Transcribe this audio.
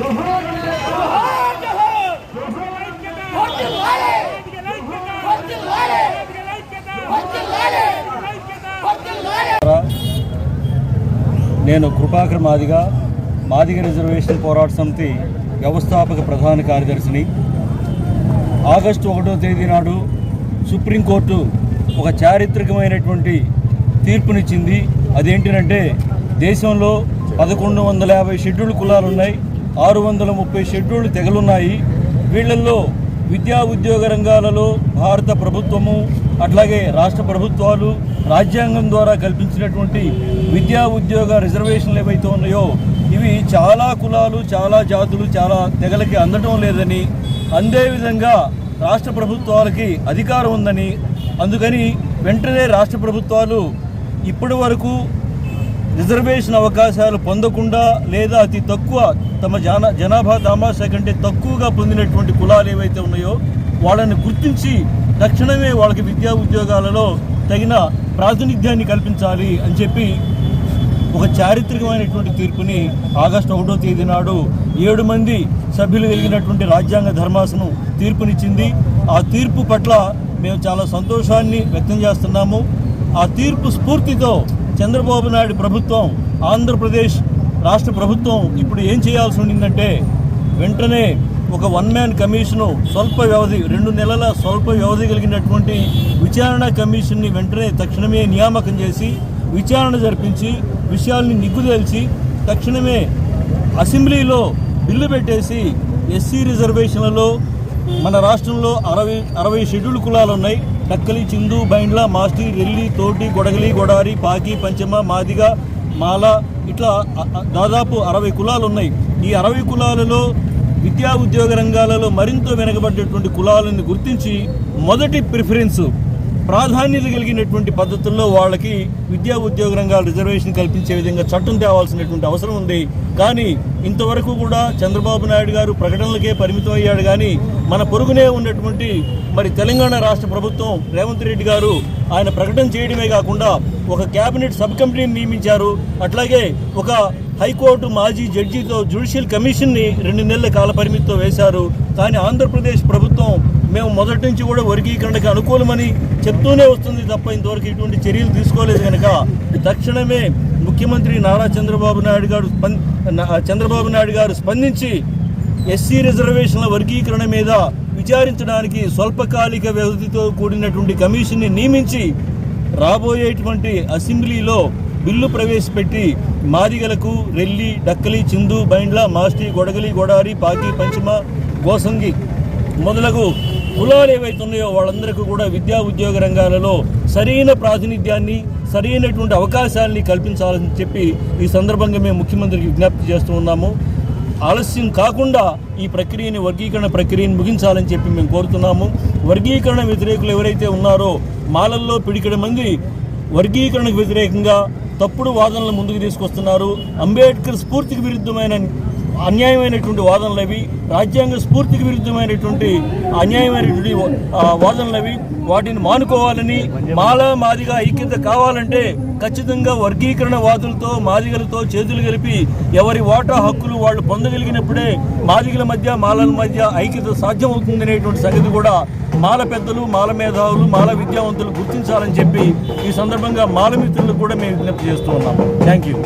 నేను కృపాకర్ మాదిగా మాదిగ రిజర్వేషన్ పోరాట సమితి వ్యవస్థాపక ప్రధాన కార్యదర్శిని. ఆగస్టు ఒకటో తేదీ నాడు సుప్రీంకోర్టు ఒక చారిత్రకమైనటువంటి తీర్పునిచ్చింది. అదేంటినంటే దేశంలో పదకొండు వందల యాభై షెడ్యూల్ కులాలు ఉన్నాయి ఆరు వందల ముప్పై షెడ్యూల్ తెగలున్నాయి. వీళ్ళల్లో విద్యా ఉద్యోగ రంగాలలో భారత ప్రభుత్వము అట్లాగే రాష్ట్ర ప్రభుత్వాలు రాజ్యాంగం ద్వారా కల్పించినటువంటి విద్యా ఉద్యోగ రిజర్వేషన్లు ఏవైతే ఉన్నాయో ఇవి చాలా కులాలు చాలా జాతులు చాలా తెగలకి అందటం లేదని అందే విధంగా రాష్ట్ర ప్రభుత్వాలకి అధికారం ఉందని అందుకని వెంటనే రాష్ట్ర ప్రభుత్వాలు ఇప్పటి వరకు రిజర్వేషన్ అవకాశాలు పొందకుండా లేదా అతి తక్కువ తమ జన జనాభా దామాషా కంటే తక్కువగా పొందినటువంటి కులాలు ఏవైతే ఉన్నాయో వాళ్ళని గుర్తించి తక్షణమే వాళ్ళకి విద్యా ఉద్యోగాలలో తగిన ప్రాతినిధ్యాన్ని కల్పించాలి అని చెప్పి ఒక చారిత్రకమైనటువంటి తీర్పుని ఆగస్టు ఒకటో తేదీ నాడు ఏడు మంది సభ్యులు కలిగినటువంటి రాజ్యాంగ ధర్మాసనం తీర్పునిచ్చింది. ఆ తీర్పు పట్ల మేము చాలా సంతోషాన్ని వ్యక్తం చేస్తున్నాము. ఆ తీర్పు స్ఫూర్తితో చంద్రబాబు నాయుడు ప్రభుత్వం ఆంధ్రప్రదేశ్ రాష్ట్ర ప్రభుత్వం ఇప్పుడు ఏం చేయాల్సి ఉండిందంటే వెంటనే ఒక వన్ మ్యాన్ కమిషను స్వల్ప వ్యవధి రెండు నెలల స్వల్ప వ్యవధి కలిగినటువంటి విచారణ కమిషన్ని వెంటనే తక్షణమే నియామకం చేసి విచారణ జరిపించి విషయాల్ని నిగ్గుదేల్చి తక్షణమే అసెంబ్లీలో బిల్లు పెట్టేసి ఎస్సీ రిజర్వేషన్లలో మన రాష్ట్రంలో అరవై అరవై షెడ్యూల్ కులాలు ఉన్నాయి. టక్కలి చిందు బైండ్ల మాస్టి రెల్లి తోటి గొడగలి గొడారి పాకి పంచమ మాదిగ మాల ఇట్లా దాదాపు అరవై కులాలు ఉన్నాయి. ఈ అరవై కులాలలో విద్యా ఉద్యోగ రంగాలలో మరింత వెనకబడ్డటువంటి కులాలను గుర్తించి మొదటి ప్రిఫరెన్స్ ప్రాధాన్యత కలిగినటువంటి పద్ధతుల్లో వాళ్ళకి విద్యా ఉద్యోగ రంగాల రిజర్వేషన్ కల్పించే విధంగా చట్టం తేవాల్సినటువంటి అవసరం ఉంది. కానీ ఇంతవరకు కూడా చంద్రబాబు నాయుడు గారు ప్రకటనలకే పరిమితం అయ్యాడు. కానీ మన పొరుగునే ఉన్నటువంటి మరి తెలంగాణ రాష్ట్ర ప్రభుత్వం రేవంత్ రెడ్డి గారు ఆయన ప్రకటన చేయడమే కాకుండా ఒక కేబినెట్ సబ్ కమిటీని నియమించారు. అట్లాగే ఒక హైకోర్టు మాజీ జడ్జితో జ్యుడిషియల్ కమిషన్ని రెండు నెలల కాల పరిమితితో వేశారు. కానీ ఆంధ్రప్రదేశ్ ప్రభుత్వం మేము మొదటి నుంచి కూడా వర్గీకరణకు అనుకూలమని చెప్తూనే వస్తుంది తప్ప ఇంతవరకు ఇటువంటి చర్యలు తీసుకోలేదు కనుక తక్షణమే ముఖ్యమంత్రి నారా చంద్రబాబు నాయుడు గారు స్పం- చంద్రబాబు నాయుడు గారు స్పందించి ఎస్సీ రిజర్వేషన్ల వర్గీకరణ మీద విచారించడానికి స్వల్పకాలిక వ్యవధితో కూడినటువంటి కమిషన్ని నియమించి రాబోయేటువంటి అసెంబ్లీలో బిల్లు ప్రవేశపెట్టి మాదిగలకు రెల్లి డక్కలి చిందు బైండ్ల మాస్టి గొడగలి గొడారి పాకి పంచమ గోసంగి మొదలగు కులాలు ఏవైతే ఉన్నాయో వాళ్ళందరికీ కూడా విద్యా ఉద్యోగ రంగాలలో సరైన ప్రాతినిధ్యాన్ని సరైనటువంటి అవకాశాలని కల్పించాలని చెప్పి ఈ సందర్భంగా మేము ముఖ్యమంత్రికి విజ్ఞప్తి చేస్తూ ఉన్నాము. ఆలస్యం కాకుండా ఈ ప్రక్రియని వర్గీకరణ ప్రక్రియను ముగించాలని చెప్పి మేము కోరుతున్నాము. వర్గీకరణ వ్యతిరేకులు ఎవరైతే ఉన్నారో మాలల్లో పిడికడ మంది వర్గీకరణకు వ్యతిరేకంగా తప్పుడు వాదనలు ముందుకు తీసుకొస్తున్నారు. అంబేద్కర్ స్ఫూర్తికి విరుద్ధమైన అన్యాయమైనటువంటి వాదనలు అవి రాజ్యాంగ స్ఫూర్తికి విరుద్ధమైనటువంటి అన్యాయమైనటువంటి వాదనలు అవి. వాటిని మానుకోవాలని మాల మాదిగా ఐక్యత కావాలంటే ఖచ్చితంగా వర్గీకరణ వాదులతో మాదిగలతో చేతులు కలిపి ఎవరి వాటా హక్కులు వాళ్ళు పొందగలిగినప్పుడే మాదిగల మధ్య మాలల మధ్య ఐక్యత సాధ్యమవుతుందనేటువంటి సంగతి కూడా మాల పెద్దలు మాల మేధావులు మాల విద్యావంతులు గుర్తించాలని చెప్పి ఈ సందర్భంగా మాల మిత్రులకు కూడా మేము విజ్ఞప్తి చేస్తూ ఉన్నాము. Thank you